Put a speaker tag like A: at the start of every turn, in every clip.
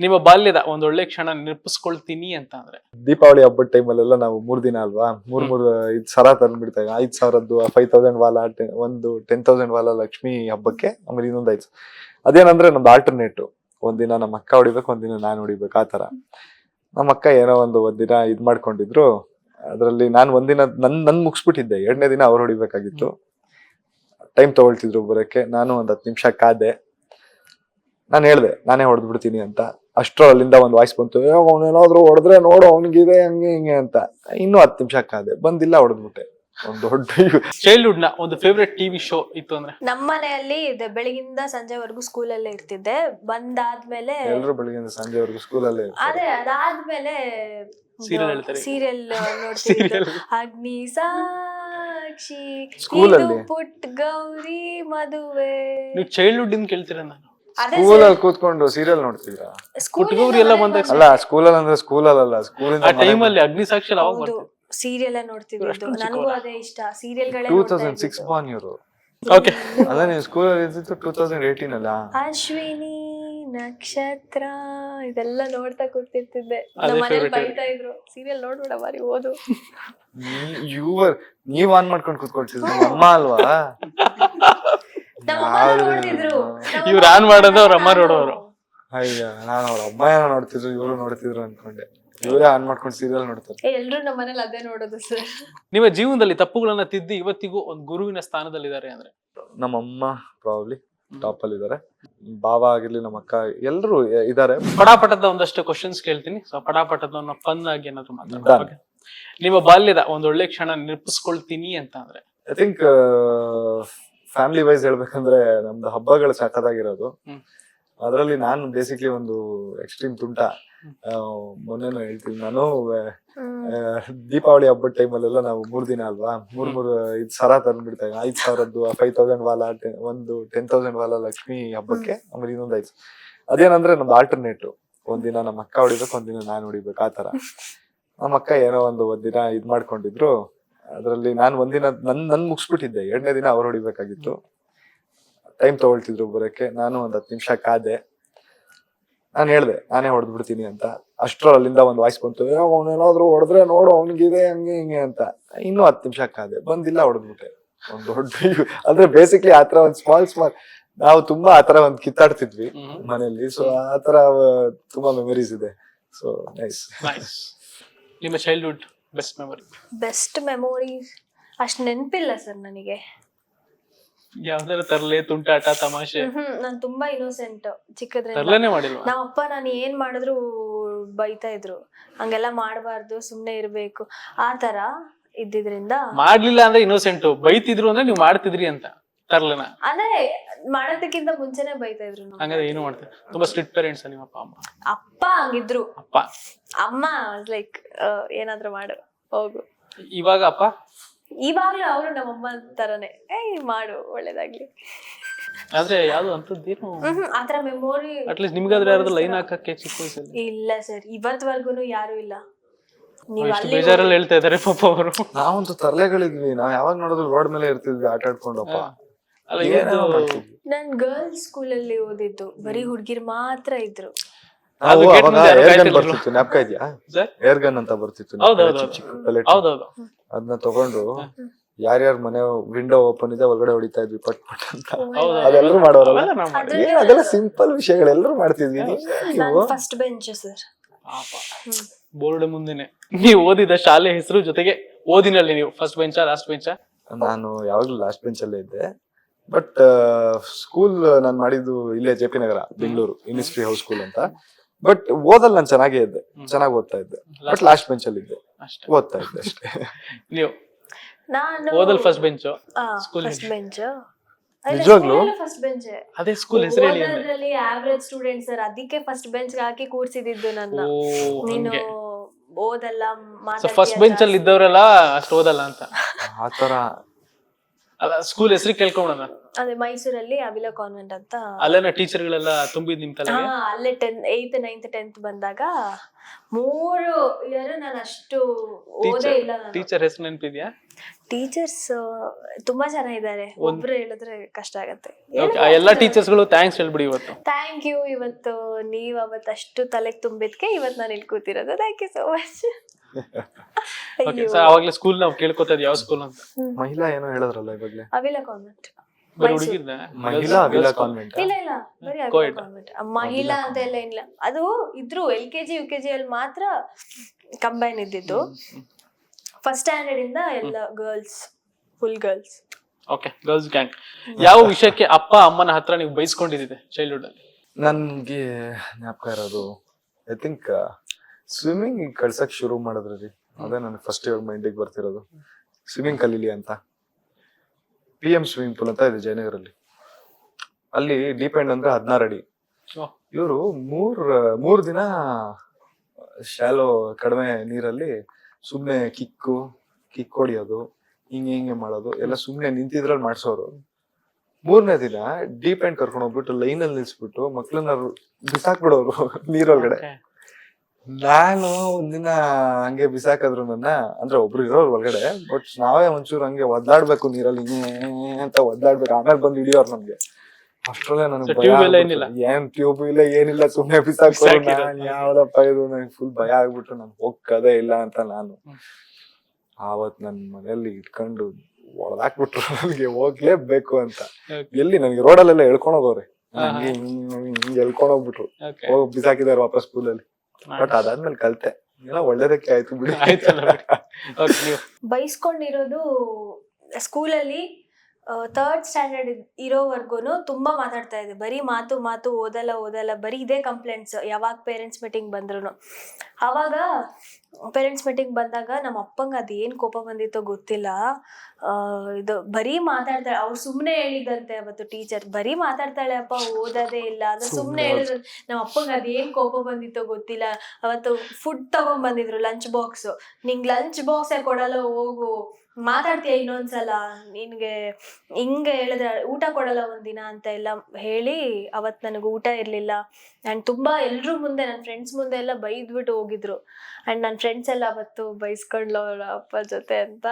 A: ನಿಮ್ಮ ಬಾಲ್ಯದ ಒಂದ್ ಒಳ್ಳೆ ಕ್ಷಣ ನೆನಪಿಸ್ಕೊಳ್ತೀನಿ ಅಂತ ಅಂದ್ರೆ?
B: ದೀಪಾವಳಿ ಹಬ್ಬದ ಟೈಮಲ್ಲೆಲ್ಲ ನಾವು ಮೂರ್ ದಿನ ಅಲ್ವಾ? ಮೂರ್ ಮೂರ್ ಇದ್ ಸರ ತಂದ್ಬಿಡ್ತೇವೆ. ಐದ್ ಸಾವಿರದ್ದು ಫೈವ್ ತೌಸಂಡ್ ವಾಲ ಒಂದು ಟೆನ್ ತೌಸಂಡ್ ವಾಲ ಲಕ್ಷ್ಮಿ ಹಬ್ಬಕ್ಕೆ ಆಮೇಲೆ ಇನ್ನೊಂದ್ ಐದು ಅದೇನಂದ್ರೆ ನಮ್ದು ಆಲ್ಟರ್ನೇಟ್ ಒಂದಿನ ನಮ್ಮ ಅಕ್ಕ ಹೊಡಿಬೇಕು ಒಂದಿನ ನಾನು ಹೊಡಿಬೇಕು ಆತರ ನಮ್ಮ ಅಕ್ಕ ಏನೋ ಒಂದು ಒಂದಿನ ಇದ್ ಮಾಡ್ಕೊಂಡಿದ್ರು. ಅದ್ರಲ್ಲಿ ನಾನು ಒಂದಿನ ನನ್ ನನ್ ಮುಗಿಸ್ಬಿಟ್ಟಿದ್ದೆ. ಎರಡನೇ ದಿನ ಅವ್ರು ಹೊಡಿಬೇಕಾಗಿತ್ತು. ಟೈಮ್ ತಗೊಳ್ತಿದ್ರು ಬರಕ್ಕೆ ನಾನು ಒಂದ್ ಹತ್ತು ನಿಮಿಷ ಕಾದೆ. ನಾನು ಹೇಳ್ದೆ ನಾನೇ ಹೊಡೆದ್ಬಿಡ್ತೀನಿ ಅಂತ. ಅಷ್ಟ್ರ ಅಲ್ಲಿಂದ ಒಂದು ವಾಯ್ಸ್ ಬಂತು ಅವನೇನಾದ್ರು ಹೊಡೆದ್ರೆ ನೋಡು ಅವನಿಗಿದೆ ಹಂಗೆ ಹಿಂಗೆ ಅಂತ. ಇನ್ನೂ ಹತ್ತು ನಿಮಿಷ ಕಾದೆ ಬಂದಿಲ್ಲ ಹೊಡೆದ್ಬಿಟ್ಟೆ. ಒಂದು ದೊಡ್ಡ
A: ಚೈಲ್ಡ್ಹುಡ್ನ ಒಂದು ಫೇವ್ರೆಟ್ ಟಿವಿ ಶೋ ಇತ್ತು ಅಂದ್ರೆ?
C: ನಮ್ಮ ಮನೆಯಲ್ಲಿ ಇದೆ ಬೆಳಗಿಂದ ಸಂಜೆವರೆಗೂ ಸ್ಕೂಲಲ್ಲೇ ಇರ್ತಿದ್ದೆ. ಬಂದಾದ್ಮೇಲೆ
B: ಎಲ್ಲರೂ ಬೆಳಗಿಂದ ಸಂಜೆವರೆಗೂ ಸ್ಕೂಲಲ್ಲೇ
C: ಅದೇ ಅದಾದ್ಮೇಲೆ
A: ಸೀರಿಯಲ್ ಹೇಳ್ತಾರೆ.
C: ಸೀರಿಯಲ್
A: ನೋಡ್ತೀವಿ
C: ಅಗ್ನಿ ಸಾಕ್ಷಿ
B: School
C: ಇದು
B: ಅಲ್ಲಿ?
C: ಪುಟ್ ಗೌರಿ ಮದುವೆ.
A: ನೀವು ಚೈಲ್ಡ್ಹುಡ್ ಇಂದ ಕೇಳ್ತೀರ ನಾನು?
B: ಸ್ಕೂಲಲ್ಲಿ ಕೂತ್ಕೊಂಡು ಸೀರಿಯಲ್ ನೋಡ್ತಿದ್ರ
C: ಸ್ಕೂಲ್
A: ಪುಟ್ಗೌರಿ ಎಲ್ಲ ಬಂದಾಗ
B: ಅಲ್ಲ ಸ್ಕೂಲಲ್ಲಿ ಅಂದ್ರೆ ಸ್ಕೂಲಲ್ಲಿ ಅಲ್ಲ
A: ಆ
B: ಸ್ಕೂಲಿಂದ
A: ಟೈಮ್ ಅಲ್ಲಿ ಅಗ್ನಿ ಸಾಕ್ಷಿ ಅವಾಗ
C: ಹೌದು
A: ಬರ್ತಿತ್ತು.
C: ಸೀರಿಯಲ್ ನೋಡ್ತಿದ್ದು
A: ಅಷ್ಟೊಂದು
C: ನನಗೂ ಅದೇ ಇಷ್ಟ ಸೀರಿಯಲ್ಗಳೇ
B: ಟೂ ತೌಸಂಡ್ ಸಿಕ್ಸ್ ಬಾನ್ ಇವರು.
A: ಓಕೆ
B: ಅಲ್ಲ ನೀವು ಸ್ಕೂಲಲ್ಲಿ ಇದ್ದಿದ್ದು ಟೂ ತೌಸಂಡ್ ಏಯ್ಟೀನ್ ಅಲ್ಲ?
C: ಅಶ್ವಿನಿ ನಕ್ಷತ್ರ ಇದೆಲ್ಲ ನೋಡ್ತಾ ಕೂತಿರ್ತಿದ್ದೆ.
A: ಅದೇ
C: ನಮ್ಮ ಮನೇಲಿ
A: favorite
C: ಬೈತಾ ಇದ್ರು. ಸೀರಿಯಲ್ ನೋಡ್ಬೇಡ ಬಾರಿ ಓದು.
B: ಯುವರ್ ನೀವ್ ಆನ್ ಮಾಡ್ಕೊಂಡು ಕೂತ್ಕೊಳ್ತಿದ್ರು ಅಮ್ಮ ಅಲ್ವಾ?
A: ಇವ್ರು? ಆನ್ ಮಾಡೋದು ಅವ್ರ ಅಮ್ಮ ನೋಡೋರು.
B: ಅಯ್ಯ ನಾನು ಅವ್ರ ಅಮ್ಮ ಏನೋ ನೋಡ್ತಿದ್ರು ಇವರು ನೋಡ್ತಿದ್ರು ಅನ್ಕೊಂಡೆ. ಇವರೇ ಆನ್ ಮಾಡ್ಕೊಂಡು ಸೀರಿಯಲ್ ನೋಡ್ತಾರೆ.
C: ಎಲ್ರು ನಮ್ಮ ಮನೇಲಿ ಅದೇ ನೋಡೋದು ಸರ್.
A: ನಿಮ್ಮ ಜೀವನದಲ್ಲಿ ತಪ್ಪುಗಳನ್ನ ತಿದ್ದಿ ಇವತ್ತಿಗೂ ಒಂದು ಗುರುವಿನ ಸ್ಥಾನದಲ್ಲಿದ್ದಾರೆ ಅಂದ್ರೆ?
B: ನಮ್ಮ ಅಮ್ಮ ಪ್ರಾಬ್ಲಿ ಟಾಪ್ ಅಲ್ಲಿ ಇದಾರೆ. ಬಾವ ಆಗಿರ್ಲಿ ನಮ್ಮ ಅಕ್ಕ ಎಲ್ಲರೂ ಇದಾರೆ.
A: ಪಟಾಪಟದ ಒಂದಷ್ಟು ಕ್ವಶನ್ಸ್ ಕೇಳ್ತೀನಿ. ಸೊ ಪಟಾಪಟದ ಫನ್ ಆಗಿ ಏನಾದ್ರು ಮಾತಾಡ್ತಾರೆ ನಿಮ್ಮ ಬಾಲ್ಯದ ಒಂದ್ ಒಳ್ಳೆ ಕ್ಷಣ ನೆನಪಿಸ್ಕೊಳ್ತೀನಿ ಅಂತ ಅಂದ್ರೆ?
B: ಐ ಥಿಂಕ್ ಫ್ಯಾಮಿಲಿ ವೈಸ್ ಹೇಳ್ಬೇಕಂದ್ರೆ ನಮ್ದು ಹಬ್ಬಗಳು ಸಖತ್ತಾಗಿರೋದು. ಅದರಲ್ಲಿ ನಾನು ಬೇಸಿಕ್ಲಿ ಒಂದು ಎಕ್ಸ್ಟ್ರೀಮ್ ತುಂಟ. ಆ, ಮೊನ್ನೆನೂ ಹೇಳ್ತೀನಿ ನಾನು ದೀಪಾವಳಿ ಹಬ್ಬದ ಟೈಮಲ್ಲೆಲ್ಲ ನಾವು ಮೂರ್ ದಿನ ಅಲ್ವಾ? ಮೂರ್ ಮೂರ್ ಇದ್ ಸರ ತಂದ್ಬಿಡ್ತೇವೆ ಐದ್ ಸಾವಿರದ್ದು ಫೈವ್ ತೌಸಂಡ್ ವಾಲ ಒಂದು ಟೆನ್ ತೌಸಂಡ್ ವಾಲ ಲಕ್ಷ್ಮಿ ಹಬ್ಬಕ್ಕೆ ಆಮೇಲೆ ಇನ್ನೊಂದ್ ಐದು. ಅದೇನಂದ್ರೆ ನಮ್ದು ಆಲ್ಟರ್ನೇಟ್ ಒಂದಿನ ನಮ್ಮ ಅಕ್ಕ ಹೊಡಿಬೇಕು ಒಂದಿನ ನಾನು ಹೊಡಿಬೇಕು ಆತರ ನಮ್ಮ ಅಕ್ಕ ಏನೋ ಒಂದು ಒಂದಿನ ಇದ್ ಮಾಡ್ಕೊಂಡಿದ್ರು. ಅದ್ರಲ್ಲಿ ನಾನು ಒಂದಿನ ನನ್ನ ನನ್ ಮುಗಿಸ್ಬಿಟ್ಟಿದ್ದೆ. ಎರಡನೇ ದಿನ ಅವ್ರು ಹೊಡಿಬೇಕಾಗಿತ್ತು. ಟೈಮ್ ತಗೊಳ್ತಿದ್ರು ಬರೋಕ್ಕೆ ನಾನು ಒಂದು ಹತ್ತು ನಿಮಿಷ ಕಾದೆ. ನಾನು ಹೇಳ್ದೆ ನಾನೇ ಹೊಡೆದ್ಬಿಡ್ತೀನಿ ಅಂತ. ಅಷ್ಟ್ರ ಅಲ್ಲಿಂದ ಒಂದು ವಾಯ್ಸ್ ಬಂತು ಅವನೇನಾದ್ರು ಹೊಡೆದ್ರೆ ನೋಡು ಅವನಿಗಿದೆ ಹಂಗೆ ಹಿಂಗೆ ಅಂತ. ಇನ್ನೂ ಹತ್ತು ನಿಮಿಷ ಕಾದೆ. ಬಂದಿಲ್ಲ ಹೊಡೆದ್ಬಿಟ್ಟೆ. ಒಂದು ದೊಡ್ಡ ಅಂದ್ರೆ ಬೇಸಿಕ್ಲಿ ಆತರ ಒಂದ್ ಸ್ಮಾಲ್ ಸ್ಮಾಲ್ ನಾವು ತುಂಬಾ ಆತರ ಒಂದ್ ಕಿತ್ತಾಡ್ತಿದ್ವಿ ಮನೆಯಲ್ಲಿ. ಸೊ ಆತರ ತುಂಬಾ ಮೆಮರೀಸ್ ಇದೆ. So nice.
A: ನಿಮ್ಮ childhood best memory
C: best memory ಅಷ್ಟು ನೆನಪಿಲ್ಲ ಸರ್ ನನಗೆ.
A: ಯಾವ್ದಾರ ತರ್ಲೆ ತುಂಟಾಟ ತಮಾಷೆ.
C: ಹ್ಮ್ ನಾನ್ ತುಂಬಾ ಇನ್ನೋಸೆಂಟ್ ಚಿಕ್ಕದ್ರಿಂದ.
A: ನಾವ್ ಮಾಡಿಲ್ವಾ?
C: ನಮ್ಮ ಅಪ್ಪ ನಾನು ಏನ್ ಮಾಡಿದ್ರು ಬೈತಾ ಇದ್ರು. ಹಂಗೆಲ್ಲ ಮಾಡಬಾರ್ದು ಸುಮ್ನೆ ಇರ್ಬೇಕು. ಆ ತರ ಇದ್ದಿದ್ರಿಂದ
A: ಮಾಡ್ಲಿಲ್ಲ ಅಂದ್ರೆ ಇನ್ನೋಸೆಂಟ್ ಬೈತಿದ್ರು ಅಂದ್ರೆ ನೀವು ಮಾಡ್ತಿದ್ರಿ ಅಂತ. ತರ್ಲೆನ.
C: ಅಂದ್ರೆ ಮಾಡೋದಕ್ಕಿಂತ ಮುಂಚೆನೆ ಬೈತಾ ಇದ್ರು ನಮ್ಗೆ.
A: ಹಂಗಾದ್ರೆ ಏನು ಮಾಡ್ತಾರೆ? ತುಂಬಾ ಸ್ಟ್ರಿಕ್ಟ್ ಪೇರೆಂಟ್ಸ್ ನಿಮ್ಮ ಅಪ್ಪ ಅಮ್ಮ.
C: ಅಪ್ಪ ಹಂಗಿದ್ರು.
A: ಅಪ್ಪ.
C: ಅಮ್ಮ ಲೈಕ್ ಏನಾದ್ರೂ ಮಾಡು ಹೋಗು.
A: ಇವಾಗ ಅಪ್ಪ?
C: ಇವಾಗ್ಲೂ ಅವರು ನಮ್ಮಮ್ಮ ತರನೇ ಏಯ್ ಮಾಡು ಒಳ್ಳೇದಾಗ್ಲಿ.
A: ಆದ್ರೆ ಯಾವ್ದು ಅಂತದ್ದೇನು
C: ಹ್ಮ್ ಆತರ ಮೆಮೊರಿ
A: ಅಟ್ಲೀಸ್ಟ್ ನಿಮ್ಗಾದ್ರೆ ಯಾರಾದ್ರೂ ಲೈನ್ ಹಾಕಕ್ಕೆ ಚಿಕ್ಕ ವಯಸ್ಸಲ್ಲಿ?
C: ಇಲ್ಲ ಸರ್ ಇವತ್ವರ್ಗುನು ಯಾರು ಇಲ್ಲ. ನೀವ್
A: ಎಷ್ಟು
C: ಅಲ್ಲಿ
A: ಬೇಜಾರಲ್ಲಿ ಹೇಳ್ತಾ ಇದಾರೆ ಪಾಪ ಅವರು.
B: ನಾವಂತೂ ತರಲೆಗಳಿದ್ವಿ. ನಾವ್ ಯಾವಾಗ ನೋಡಿದ್ರು ರೋಡ್ ಮೇಲೆ ಇರ್ತಿದ್ವಿ ಆಟ ಆಡ್ಕೊಂಡಪ್ಪ
A: ಅಲ್ಲ ಇವತ್ತು.
C: ನಾನ್ ಗರ್ಲ್ಸ್ ಸ್ಕೂಲಲ್ಲಿ ಓದಿದ್ದು. ಬರೀ ಹುಡ್ಗಿರ್ ಮಾತ್ರ ಇದ್ರು.
A: ಅದು
B: ನಾವು ಅವಾಗ
A: ಮುಂದೆ
B: ಏರ್ ಗನ್ ಬರ್ತಿತ್ತು ಜ್ಞಾಪಕ ಇದೆಯಾ?
A: ಸರ್?
B: ಏರ್ ಗನ್ ಅಂತ ಬರ್ತಿತ್ತು
A: ಹೌದೌದು
B: ಚಿಕ್ಕ ಚಿಕ್ಕ pellet.
A: ಹೌದೌದು.
B: ಅದನ್ನ ತಗೊಂಡು ಯಾರ್ಯಾರ ಮನೆ ವಿಂಡೋ ಓಪನ್ ಇದೆ ಒಳಗಡೆ ಹೊಡಿತಾ ಇದ್ವಿ ಪಟ್ ಪಟ್ ಅಂತ.
A: ಹೌದು
B: ಅದೆಲ್ಲರೂ ಮಾಡೋರಲ್ಲ?
A: ಅವೆಲ್ಲ ನಾವ್ ಮಾಡಿದ್ವಿ.
B: ಏನ್ ಅದೆಲ್ಲ ಸಿಂಪಲ್ ವಿಷಯಗಳೆಲ್ಲರೂ ಮಾಡ್ತಿದ್ವಿ ನೀವ್-
C: ನಾನ್
B: ನೀವು
C: ಫಸ್ಟ್ ಬೆಂಚ್ ಸರ್
A: ಪಾಪ. ಬೋರ್ಡ್ ಮುಂದೆನೆ. ನೀವು ಓದಿದ ಶಾಲೆ ಹೆಸರು ಜೊತೆಗೆ ಓದಿನಲ್ಲಿ ನೀವು ಫಸ್ಟ್ ಬೆಂಚಾ ಲಾಸ್ಟ್ ಬೆಂಚ
B: ನಾನು ಯಾವಾಗ್ಲೂ ಲಾಸ್ಟ್ ಬೆಂಚ್ ಅಲ್ಲೇ ಇದ್ದೆ. ಬಟ್ ಸ್ಕೂಲ್ ನಾನು ಮಾಡಿದ್ದು ಇಲ್ಲೇ J P Nagar Bengaluru industry house school ಅಂತ. ಬಟ್ ಓದಲ್ಲ ನಾನು ಚೆನ್ನಾಗೇ ಇದ್ದೆ ಚೆನ್ನಾಗಿ ಓದ್ತಾ ಇದ್ದೆ. ಬಟ್ ಲಾಸ್ಟ್ ಬೆಂಚ್ ಅಲ್ಲಿ ಇದ್ದೆ.
A: ಅಷ್ಟೇ.
B: ಓದ್ತಾ ಇದ್ದೆ ಅಷ್ಟೇ.
A: ನೀವು?
C: ನಾನು
A: ಓದಲ್ first bench school
C: first bench
B: ನಿಜವಾಗ್ಲು?
C: ಫಸ್ಟ್ ಬೆಂಚ್
A: ಅದೇ ಸ್ಕೂಲ್ ಹೆಸರು ಹೇಳಿ
C: ಅದರಲ್ಲಿ ಆವರೇಜ್ ಸ್ಟೂಡೆಂಟ್ ಸರ್ ಅದಕ್ಕೆ ಫಸ್ಟ್ ಬೆಂಚ್ ಹಾಕಿ ಕೂರ್ಸಿದಿದ್ದು ನನ್ನ. ನೀನು ಓದಲ್ಲ
A: ಫಸ್ಟ್ ಬೆಂಚ್ ಅಲ್ಲಿ ಇದ್ದವರೆಲ್ಲ ಅಷ್ಟು ಓದಲ್ಲ ಅಂತ.
B: ಆತರ
A: ಅಲ್ಲ ಸ್ಕೂಲ್ ಹೆಸರು ಕೇಳ್ಕೊಂಬಿಡೋಣ.
C: ಅದೇ ಮೈಸೂರಲ್ಲಿ ಅವಿಲಾ ಕಾನ್ವೆಂಟ್ ಅಂತ.
A: ಅಲ್ಲೇನ ಟೀಚರ್ಗಳೆಲ್ಲ ತುಂಬಿದ್ ನಿಮ್ ತಲೆ
C: ಹಾ ಅಲ್ಲೇ ಟೆನ್ ಏಯ್ತ್ ನೈನ್ತ್ ಟೆಂತ್ ಬಂದಾಗ ಮೂರು ಇಯರ್ ನಾನು ಅಷ್ಟು ಓದೇ ಇಲ್ಲ ನಾನು.
A: ಟೀಚರ್ ಹೆಸರು ನೆನಪಿದ್ಯಾ?
C: ಟೀಚರ್ಸ್ ತುಂಬಾ ಜನ ಇದ್ದಾರೆ ಒಬ್ರು ಹೇಳಿದ್ರೆ ಕಷ್ಟ ಆಗತ್ತೆ.
A: ಎಲ್ಲಾ ಟೀಚರ್ಸ್ಗಳು ಥ್ಯಾಂಕ್ಸ್ ಹೇಳ್ಬಿಡಿ ಇವತ್ತು.
C: ಥ್ಯಾಂಕ್ ಯು ಇವತ್ತು ನೀವ್ ಅವತ್ತು ಅಷ್ಟು ತಲೆಗೆ ತುಂಬಿದ್ಕೆ ಇವತ್ತು ನಾನು ಇಲ್ಲಿ ಕೂತಿರೋದು. Thank you so much
A: okay sir ಅವಾಗ್ಲೇ ಸ್ಕೂಲ್ ನಾವು ಕೇಳ್ಕೊತಾ ಇದ್ವಿ ಯಾವ ಸ್ಕೂಲ್ ಅಂತ?
B: ಮಹಿಳಾ ಏನೋ ಹೇಳಿದ್ರಲ್ಲ ಇವಾಗ್ಲೇ?
C: ಅವಿಲ ಕಾನ್ವೆಂಟ್
A: ಬರೀ
B: ಮಹಿಳಾ ಅವಿಲಾ ಕಾನ್ವೆಂಟ್
C: ಇಲ್ಲ ಇಲ್ಲ. ಬರೀ ಅವಿಲ
A: Co-ed.
C: ಕಾನ್ವೆಂಟ್ ಮಹಿಳಾ ಅಂತ ಎಲ್ಲ ಇಲ್ಲ. ಅದು ಇದ್ರು L K G U K G ಅಲ್ಲಿ ಮಾತ್ರ ಕಂಬೈನ್ ಇದ್ದಿದ್ದು. ಫಸ್ಟ್ ಸ್ಟ್ಯಾಂಡರ್ಡ್ ಇಂದ ಎಲ್ಲ girls full girls
A: okay girls gang ಯಾವ ವಿಷಯಕ್ಕೆ ಅಪ್ಪ ಅಮ್ಮನ ಹತ್ರ ನೀವು ಬೈಸ್ಕೊಂಡಿದ್ದೆ ಚೈಲ್ಡ್ಹುಡ್ ಅಲ್ಲಿ?
B: ನನ್ಗೆ ಜ್ಞಾಪಕ ಇರೋದು ಐ ಥಿಂಕ್ ಸ್ವಿಮ್ಮಿಂಗ್ ಕಳ್ಸಕ್ ಶುರು ಮಾಡಿದ್ರಿ ಅದೇ ನನಗೆ ಫಸ್ಟ್ ಇವಾಗ ಮೈಂಡಿಗೆ ಬರ್ತಿರೋದು. ಸ್ವಿಮ್ಮಿಂಗ್ ಕಲೀಲಿ ಅಂತ. ಪಿ ಎಂ ಸ್ವಿಮ್ಮಿಂಗ್ ಪೂಲ್ ಅಂತ ಇದೆ ಜಯನಗರಲ್ಲಿ ಅಲ್ಲಿ ಡೀಪ್ ಎಂಡ್ ಅಂದ್ರೆ ಹದಿನಾರು ಅಡಿ. ಇವರು ಮೂರ್ ಮೂರ್ ದಿನ ಶಾಲೋ ಕಡಿಮೆ ನೀರಲ್ಲಿ ಸುಮ್ಮನೆ ಕಿಕ್ಕು ಕಿಕ್ ಹೊಡಿಯೋದು ಹಿಂಗೆ ಹಿಂಗೆ ಮಾಡೋದು ಎಲ್ಲ ಸುಮ್ಮನೆ ನಿಂತಿದ್ರಲ್ಲಿ ಮಾಡಿಸೋರು. ಮೂರನೇ ದಿನ ಡೀಪ್ ಎಂಡ್ ಕರ್ಕೊಂಡು ಹೋಗ್ಬಿಟ್ಟು ಲೈನ್ ಅಲ್ಲಿ ನಿಲ್ಸ್ಬಿಟ್ಟು ಮಕ್ಳನ್ನ ಬಿಸಾಕ್ಬಿಡೋರು ನೀರೊಳಗಡೆ. ನಾನು ಒಂದಿನ ಹಂಗೆ ಬಿಸಾಕದ್ರು ನನ್ನ ಅಂದ್ರೆ ಒಬ್ರು ಇರೋರು ಒಳಗಡೆ ಬಟ್ ನಾವೇ ಒಂಚೂರು ಹಂಗೆ ಒದ್ದಾಡ್ಬೇಕು ನೀರಲ್ಲಿ ಅಂತ ಒದ್ದಾಡ್ಬೇಕು. ಆಮೇಲೆ ಬಂದು ಹಿಡಿಯೋರು ನಮ್ಗೆ. ಅಷ್ಟ್ರಲ್ಲೇ ನನಗೆ
A: ಭಯ?
B: ಏನ್ ಟ್ಯೂಬ್ ಇಲ್ಲ ಏನಿಲ್ಲ ಸುಮ್ನೆ
A: ಬಿಸಾಕೋ
B: ನಾನು ಯಾವ್ದಪ್ಪ ಇದು? ನನಗೆ ಫುಲ್ ಭಯ ಆಗ್ಬಿಟ್ರು. ನಾನು ಹೋಗ್ಕದೇ ಇಲ್ಲ ಅಂತ ನಾನು. ಆವತ್ ನನ್ ಮನೆಯಲ್ಲಿ ಇಟ್ಕೊಂಡು ಒಳದಾಕ್ಬಿಟ್ರು. ನನಗೆ ಹೋಗ್ಲೇಬೇಕು ಅಂತ. ಎಲ್ಲಿ? ನನಗೆ ರೋಡಲ್ಲೆಲ್ಲ ಎಳ್ಕೊಂಡ್ ಹಿಂಗೆ. ಹಂಗೆ ಎಳ್ಕೊಂಡೋಗ್ಬಿಟ್ರು ಎಳ್ಕೊಂಡ್ ಹೋಗ್ಬಿಟ್ರು.
A: Okay.
B: ಹೋಗಿ ಬಿಸಾಕಿದಾರೆ ವಾಪಸ್ ಸ್ಕೂಲಲ್ಲಿ ಬಟ್ ಅದಾದ್ಮೇಲೆ ಕಲ್ತೆ. ಎಲ್ಲ ಒಳ್ಳೇದಕ್ಕೆ ಆಯ್ತು ಬಿಡಿ.
C: ಬೈಸ್ಕೊಂಡಿರೋದು ಸ್ಕೂಲಲ್ಲಿ ಥರ್ಡ್ ಸ್ಟ್ಯಾಂಡರ್ಡ್ ಇರೋವರೆಗೂ ತುಂಬಾ ಮಾತಾಡ್ತಾ ಇದೆ. ಬರೀ ಮಾತು ಮಾತು ಓದಲ್ಲ ಓದಲ್ಲ ಬರೀ ಇದೇ ಕಂಪ್ಲೇಂಟ್ಸ್ ಯಾವಾಗ ಪೇರೆಂಟ್ಸ್ ಮೀಟಿಂಗ್ ಬಂದ್ರು ಅವಾಗ ಪೇರೆಂಟ್ಸ್ ಮೀಟಿಂಗ್ ಬಂದಾಗ ನಮ್ಮ ಅಪ್ಪಂಗೆ ಅದೇನು ಕೋಪ ಬಂದಿತ್ತೋ ಗೊತ್ತಿಲ್ಲ. ಆ, ಇದು ಬರೀ ಮಾತಾಡ್ತಾಳೆ ಅವ್ರು ಸುಮ್ಮನೆ ಹೇಳಿದಂತೆ ಅವತ್ತು ಟೀಚರ್ ಬರೀ ಮಾತಾಡ್ತಾಳೆ ಅಪ್ಪ ಓದೋದೇ ಇಲ್ಲ. ಅದು ಸುಮ್ನೆ
B: ಸುಮ್ನೆ
C: ಹೇಳಿದ್ರು. ನಮ್ಮ ಅಪ್ಪಂಗೆ ಅದೇನು ಕೋಪ ಬಂದಿತ್ತೋ ಗೊತ್ತಿಲ್ಲ. ಅವತ್ತು ಫುಡ್ ತಗೊಂಡ್ ಬಂದಿದ್ರು ಲಂಚ್ ಬಾಕ್ಸ್ ನಿಂಗೆ ಲಂಚ್ ಬಾಕ್ಸೇ ಕೊಡಲ್ಲ ಹೋಗು. ಮಾತಾಡ್ತೀಯ ಇನ್ನೊಂದ್ಸಲ? ನಿನ್ಗೆ ಹಿಂಗೆ ಹೇಳಿದ್ರೆ ಊಟ ಕೊಡಲ್ಲ ಒಂದಿನ ಅಂತ ಎಲ್ಲ ಹೇಳಿ ಅವತ್ ನನಗೆ ಊಟ ಇರ್ಲಿಲ್ಲ. ಅಂಡ್ ತುಂಬಾ ಎಲ್ರೂ ಮುಂದೆ ನನ್ನ ಫ್ರೆಂಡ್ಸ್ ಮುಂದೆ ಎಲ್ಲ ಬೈದ್ಬಿಟ್ಟು ಹೋಗಿದ್ರು. ಅಂಡ್ ನನ್ನ ಫ್ರೆಂಡ್ಸ್ ಎಲ್ಲ ಅವತ್ತು ಬೈಸ್ಕೊಂಡ್ಲು ಅವ್ರ ಅಪ್ಪ ಜೊತೆ ಅಂತ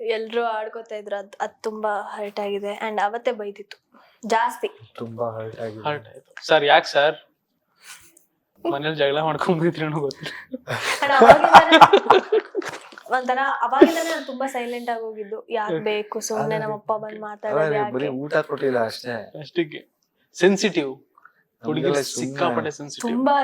C: ಎಲ್ರು ಆಡ್ಕೋತಾ ಇದ್ರು. ಅದ್ ಅದ್ ತುಂಬಾ ಹರ್ಟ್ ಆಗಿದೆ. ಅಂಡ್ ಅವತ್ತೇ ಬೈದಿತ್ತು. ಜಾಸ್ತಿ.
B: ತುಂಬಾ ಹರ್ಟ್ ಆಗಿದೆ.
A: ಹರ್ಟ್ ಆಯ್ತು. ಸರ್ ಯಾಕೆ ಸರ್ ಮನೇಲಿ ಜಗಳ ಮಾಡ್ಕೊಂಡ್ಬಿದ್ರಿ ಅನ್ನೋ ಗೊತ್ತಿಲ್ಲ.
C: ಒಂಥರ ಅವಾಗಿಂದ ನಾನು ತುಂಬಾ ಸೈಲೆಂಟ್ ಆಗಿ ಹೋಗಿದ್ದು. ಯಾಕ್ ಬೇಕು? ಸುಮ್ನೆ ನಮ್ಮಪ್ಪ ಬಂದ್ ಮಾತಾಡೋದು
B: ಬರೀ
C: ಯಾಕೆ?
B: ಊಟ ಕೊಟ್ಟಿಲ್ಲ ಅಷ್ಟೇ.
A: ಅಷ್ಟಿಗೆ ಸೆನ್ಸಿಟಿವ್ ಹುಡುಗಿ
B: ನಮ್ಗೆಲ್ಲ ಸುಮ್ನೆ
A: ಸಿಕ್ಕಾಪಟ್ಟೆ ಸೆನ್ಸಿಟಿವ್
C: ತುಂಬಾ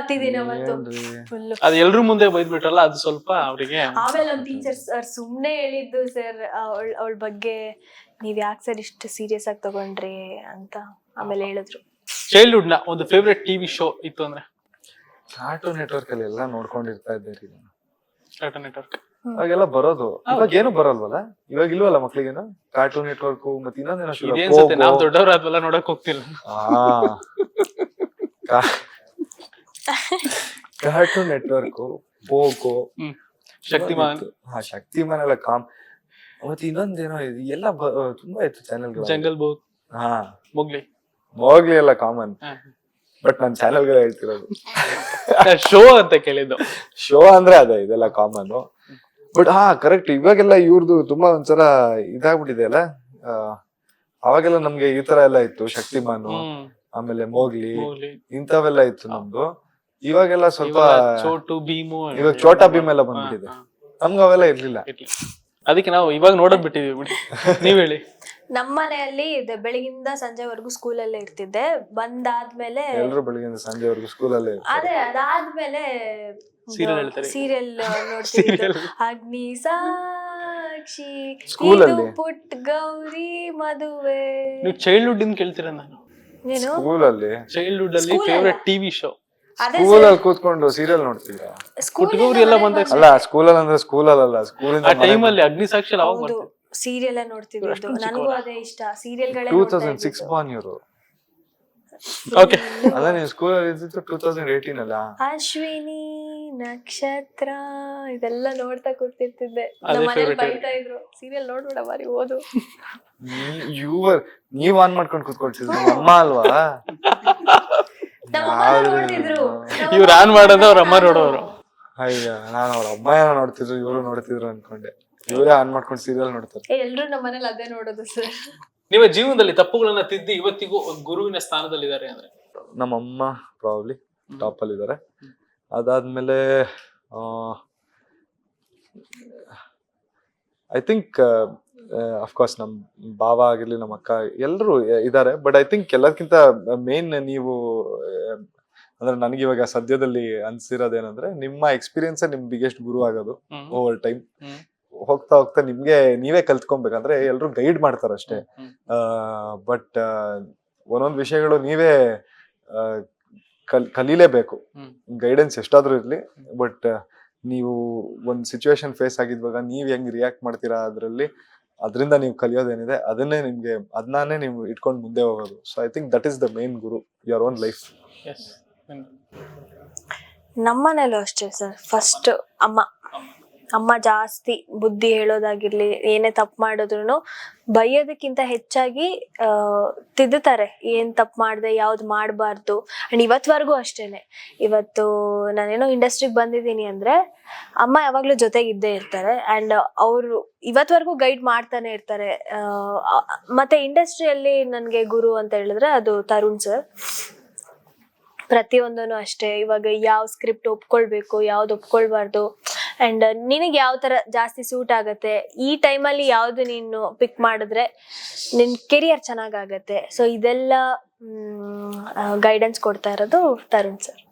C: ಫುಲ್
A: ಅದು ಎಲ್ರೂ ಮುಂದೆ ಬೈದ್ಬಿಟ್ರಲ್ಲ ಅದು ಸ್ವಲ್ಪ ಅವರಿಗೆ
C: ಆಮೇಲೆ ಒಂದ್ ಟೀಚರ್ ಸರ್ ಸುಮ್ನೆ ಹೇಳಿದ್ದು ಸರ್ ಅವಳ ಅವಳ ಬಗ್ಗೆ ನೀವ್ ಯಾಕೆ ಸರ್ ಇಷ್ಟು ಸೀರಿಯಸ್ ಆಗಿ ತಗೊಂಡ್ರಿ? ಅಂತ ಆಮೇಲೆ ಹೇಳಿದ್ರು.
A: ಚೈಲ್ಡ್ಹುಡ್ನ ಒಂದು ಫೇವ್ರೆಟ್ ಟಿವಿ ಶೋ ಇತ್ತು ಅಂದ್ರೆ?
B: ಕಾರ್ಟೂನ್ ನೆಟ್ವರ್ಕ್ ಅಲ್ಲಿ ಎಲ್ಲ ನೋಡ್ಕೊಂಡಿರ್ತಾ ಇದ್ದೆ ರೀ ನಾನು.
A: ಕಾರ್ಟೂನ್ ನೆಟ್ವರ್ಕ್
B: ಅವಾಗೆಲ್ಲ ಬರೋದು. ಇವಾಗ ಏನು ಬರಲ್ವಲ್ಲ? ಇವಾಗ ಇಲ್ವಲ್ಲ ಮಕ್ಳಿಗೇನು? ಕಾರ್ಟೂನ್ ನೆಟ್ವರ್ಕ್ ಮತ್ತೆ ಇನ್ನೊಂದೇನೋ
A: ಇದೇನ್ ನಾವ್ ದೊಡ್ಡವ್ರ ಅದೆಲ್ಲ ನೋಡಕ್ ಹೋಗ್ತಿಲ್ಲ.
B: ಕಾರ್ಟೂನ್ ನೆಟ್ವರ್ಕ್ ಪೋಕೋ
A: ಹ್ಮ್. ಶಕ್ತಿಮಾನ್.
B: ಹಾ ಶಕ್ತಿಮಾನ್ ಎಲ್ಲ ಕಾಮ್. ಮತ್ತೆ ಇನ್ನೊಂದೇನೋ ಇದು ಎಲ್ಲ ಬ- ತುಂಬಾ ಇತ್ತು ಚಾನೆಲ್
A: ಜಂಗಲ್ ಬುಕ್
B: ಹಾ.
A: ಮೊಗ್ಲಿ
B: ಮೋಗ್ಲಿ ಎಲ್ಲ ಕಾಮನ್ ಬಟ್ ನನ್ ಚಾನೆಲ್ ಹೇಳ್ತಿರೋದು.
A: ಶೋ ಅಂತ ಕೇಳಿದ್ದು.
B: ಶೋ ಅಂದ್ರೆ ಅದೇ ಇದೆಲ್ಲ ಕಾಮನ್ ಬಟ್ ಹಾ ಕರೆಕ್ಟ್ ಇವಾಗೆಲ್ಲ ಇವ್ರದ್ದು ತುಂಬಾ ಒಂದ್ಸಲ ಇದಾಗ್ಬಿಟ್ಟಿದೆ ಅಲ್ಲ? ಆ, ಅವಾಗೆಲ್ಲ ನಮ್ಗೆ ಈ ತರ ಎಲ್ಲ ಇತ್ತು. ಶಕ್ತಿಮಾನು ಆಮೇಲೆ ಮೋಗ್ಲಿ ಇಂಥವೆಲ್ಲ ಇತ್ತು ನಮ್ದು. ಇವಾಗೆಲ್ಲ ಸ್ವಲ್ಪ
A: ಇವಾಗ ಚೋಟು ಭೀಮು
B: ಇವಾಗ ಛೋಟಾ ಭೀಮ್ ಎಲ್ಲ ಬಂದ್ಬಿಟ್ಟಿದೆ. ನಮ್ಗೆ ಅವೆಲ್ಲ ಇರ್ಲಿಲ್ಲ.
A: ಇರ್ಲಿ. ಅದಕ್ಕೆ ನಾವು ಇವಾಗ ನೋಡೋದ್ ಬಿಟ್ಟಿದೀವಿ ಬಿಡಿ. ನೀವ್ ಹೇಳಿ.
C: ನಮ್ಮ ಮನೆಯಲ್ಲಿ ಇದೆ ಬೆಳಗಿಂದ ಸಂಜೆವರೆಗೂ ಸ್ಕೂಲಲ್ಲೇ ಇರ್ತಿದ್ದೆ. ಬಂದಾದ್ಮೇಲೆ
B: ಎಲ್ರು ಬೆಳಗಿಂದ ಸಂಜೆವರೆಗೂ ಸ್ಕೂಲಲ್ಲೇ
C: ಅದೇ ಅದಾದ್ಮೇಲೆ
A: Serial ಹೇಳ್ತಾರೆ.
C: ಸೀರಿಯಲ್ ಅಗ್ನಿ ಸಾಕ್ಷಿ
B: School
C: ಇದು
B: ಅಲ್ಲಿ?
C: ಪುಟ್ ಗೌರಿ ಮದುವೆ.
A: ನೀವು ಚೈಲ್ಡ್ಹುಡ್ ಇಂದ ಕೇಳ್ತೀರ ನಾನು?
C: ನೀನು
B: ಸ್ಕೂಲಲ್ಲಿ
A: ಚೈಲ್ಡ್ಹುಡ್ ಅಲ್ಲಿ
C: School
A: ಫೇವ್ರೆಟ್ ಟಿವಿ ಶೋ
C: ಅದೇ
B: ಸ್ಕೂಲಲ್ಲಿ ಕೂತ್ಕೊಂಡು ಸೀರಿಯಲ್ ನೋಡ್ತೀವಿ
C: ಸ್ಕೂಲ್
A: ಪುಟ್ಗೌರಿ ಎಲ್ಲ ಬಂದಾಗ
B: ಅಲ್ಲ ಸ್ಕೂಲಲ್ಲಿ ಅಂದ್ರೆ ಸ್ಕೂಲಲ್ಲ
A: ಆ
B: ಸ್ಕೂಲಿಂದ
A: ಟೈಮ್ ಅಲ್ಲಿ ಅಗ್ನಿ ಸಾಕ್ಷಿ ಅವಾಗ
C: ಹೌದು ಸೀರಿಯಲ್ ನೋಡ್ತಿದ್ದು
A: ಅಷ್ಟೊಂದ್
C: ನನಗೂ
A: ಚಿಕ್ಕವರಾ?
C: ಅದೇ ಇಷ್ಟ ಸೀರಿಯಲ್ಗಳೇ
B: ಟೂ ತೌಸಂಡ್ ಸಿಕ್ಸ್ ಬಾನ್ ಇವರು.
A: ಓಕೆ
B: ಅಲ್ಲ ನೀವು ಸ್ಕೂಲಲ್ಲಿ ಇದ್ದಿದ್ದು ಟೂ ತೌಸಂಡ್ ಏಯ್ಟೀನ್ ಅಲ್ಲ?
C: ಅಶ್ವಿನಿ. ನಕ್ಷತ್ರ ಇದೆಲ್ಲ ನೋಡ್ತಾ ಕೂತಿರ್ತಿದ್ದೆ.
A: ಅದೇ
C: ನಮ್ಮ ಮನೇಲಿ
A: favorite.
C: ಬೈತಾ ಇದ್ರು. ಸೀರಿಯಲ್ ನೋಡ್ಬೇಡ ಬಾರಿ ಓದು.
B: ಯುವರ್ ನೀವ್ ಆನ್ ಮಾಡ್ಕೊಂಡು ಕೂತ್ಕೊಳ್ತಿದ್ರು ನಮ್ಮ ಅಮ್ಮ ಅಲ್ವಾ?
C: ನಮ್ಮ ಅಮ್ಮ
B: ಯಾವ್ದು-
C: ನೋಡ್ತಿದ್ರು. ನಮ್ಮ
A: ಇವ್ರು ಆನ್ ಮಾಡೋದು ಅವ್ರ ಅಮ್ಮ ನೋಡೋರು.
B: ಅಯ್ಯ ನಾನು ಅವ್ರ ಅಮ್ಮ ಏನೋ ನೋಡ್ತಿದ್ರು ಇವರು ನೋಡ್ತಿದ್ರು ಅನ್ಕೊಂಡೆ. ಇವರೇ ಆನ್ ಮಾಡ್ಕೊಂಡು ಸೀರಿಯಲ್ ನೋಡ್ತಾರೆ.
C: ಏ, ಎಲ್ರು ನಮ್ಮ ಮನೇಲಿ ಅದೇ ನೋಡೋದು ಸರ್
A: ನಿಮ್ಮ ಜೀವನದಲ್ಲಿ ತಪ್ಪುಗಳನ್ನ ತಿದ್ದಿ ಇವತ್ತಿಗೂ ಗುರುವಿನ ಸ್ಥಾನದಲ್ಲಿ ಇದ್ದಾರೆ ಅಂದ್ರೆ?
B: ನಮ್ಮ ಅಮ್ಮ ಪ್ರಾಬ್ಲಿ ಟಾಪ್ ಅಲ್ಲಿ ಇದಾರೆ ಅದಾದ್ಮೇಲೆ ಐ ಥಿಂಕ್ ಅಫ್ಕೋರ್ಸ್ ನಮ್ಮ ಬಾವ ಆಗಿರ್ಲಿ ನಮ್ಮ ಅಕ್ಕ ಎಲ್ಲರೂ ಇದಾರೆ ಬಟ್ ಐ ಥಿಂಕ್ ಎಲ್ಲದಕ್ಕಿಂತ ಮೇನ್ ನೀವು ಅಂದ್ರೆ ನನಗೆ ಇವಾಗ ಸದ್ಯದಲ್ಲಿ ಅನ್ಸಿರೋದೇನಂದ್ರೆ ನಿಮ್ಮ ಎಕ್ಸ್ಪೀರಿಯನ್ಸ್ ನಿಮ್ ಬಿಗ್ಗೆಸ್ಟ್ ಗುರು ಆಗೋದು ಓವರ್ ಟೈಮ್ ಹೋಗ್ತಾ ಹೋಗ್ತಾ ನಿಮ್ಗೆ ನೀವೇ ಕಲ್ತ್ಕೊಬೇಕಂದ್ರೆ ಎಲ್ರು ಗೈಡ್ ಮಾಡ್ತಾರೆ ಅಷ್ಟೇ. ಬಟ್ ಒಂದೊಂದು ವಿಷಯಗಳು ನೀವೇ ಕಲ್ ಕಲೀಲೇಬೇಕು. ಗೈಡೆನ್ಸ್ ಎಷ್ಟಾದ್ರೂ ಇರಲಿ ಬಟ್ ನೀವು ಒಂದು ಸಿಚುವೇಶನ್ ಫೇಸ್ ಆಗಿದ್ವಾಗ ನೀವು ಹೆಂಗ್ ರಿಯಾಕ್ಟ್ ಮಾಡ್ತೀರಾ ಅದರಲ್ಲಿ ಅದರಿಂದ ನೀವು ಕಲಿಯೋದೇನಿದೆ ಅದನ್ನೇ ನಿಮ್ಗೆ ಅದನ್ನೇ ನೀವು ಇಟ್ಕೊಂಡು ಮುಂದೆ ಹೋಗೋದು. So I think that is the main Guru your own life
A: ನಮ್ಮನೆಯಲ್ಲೂ
C: ನಮ್ಮನೇಲೂ ಅಷ್ಟೇ ಸರ್. ಫಸ್ಟ್ ಅಮ್ಮ. ಅಮ್ಮ ಜಾಸ್ತಿ ಬುದ್ಧಿ ಹೇಳೋದಾಗಿರ್ಲಿ, ಏನೇ ತಪ್ಪು ಮಾಡಿದ್ರು ಬೈಯೋದಕ್ಕಿಂತ ಹೆಚ್ಚಾಗಿ ತಿದ್ದುತ್ತಾರೆ. ಏನ್ ತಪ್ಪು ಮಾಡಿದೆ, ಯಾವ್ದು ಮಾಡಬಾರ್ದು. ಅಂಡ್ ಇವತ್ವರೆಗೂ ಅಷ್ಟೇನೆ. ಇವತ್ತು ನಾನೇನೋ ಇಂಡಸ್ಟ್ರಿಗೆ ಬಂದಿದ್ದೀನಿ ಅಂದ್ರೆ, ಅಮ್ಮ ಯಾವಾಗ್ಲೂ ಜೊತೆಗಿದ್ದೇ ಇರ್ತಾರೆ. ಅಂಡ್ ಅವರು ಇವತ್ವರೆಗೂ ಗೈಡ್ ಮಾಡ್ತಾನೆ ಇರ್ತಾರೆ. ಮತ್ತೆ ಇಂಡಸ್ಟ್ರಿಯಲ್ಲಿ ನನಗೆ ಗುರು ಅಂತ ಹೇಳಿದ್ರೆ ಅದು ತರುಣ್ ಸರ್ ಪ್ರತಿಯೊಂದನು ಅಷ್ಟೇ. ಇವಾಗ ಯಾವ ಸ್ಕ್ರಿಪ್ಟ್ ಒಪ್ಕೊಳ್ಬೇಕು, ಯಾವ್ದು ಒಪ್ಕೊಳ್ಬಾರ್ದು. ಅಂಡ್ ನಿನಗೆ ಯಾವ ತರ ಜಾಸ್ತಿ ಸೂಟ್ ಆಗುತ್ತೆ? ಈ ಟೈಮಲ್ಲಿ ಯಾವ್ದು ನೀನು ಪಿಕ್ ಮಾಡಿದ್ರೆ ನಿನ್ ಕೆರಿಯರ್ ಚೆನ್ನಾಗಾಗತ್ತೆ ಸೊ ಇದೆಲ್ಲ ಗೈಡೆನ್ಸ್ ಕೊಡ್ತಾ ಇರೋದು ತರುಣ್ ಸರ್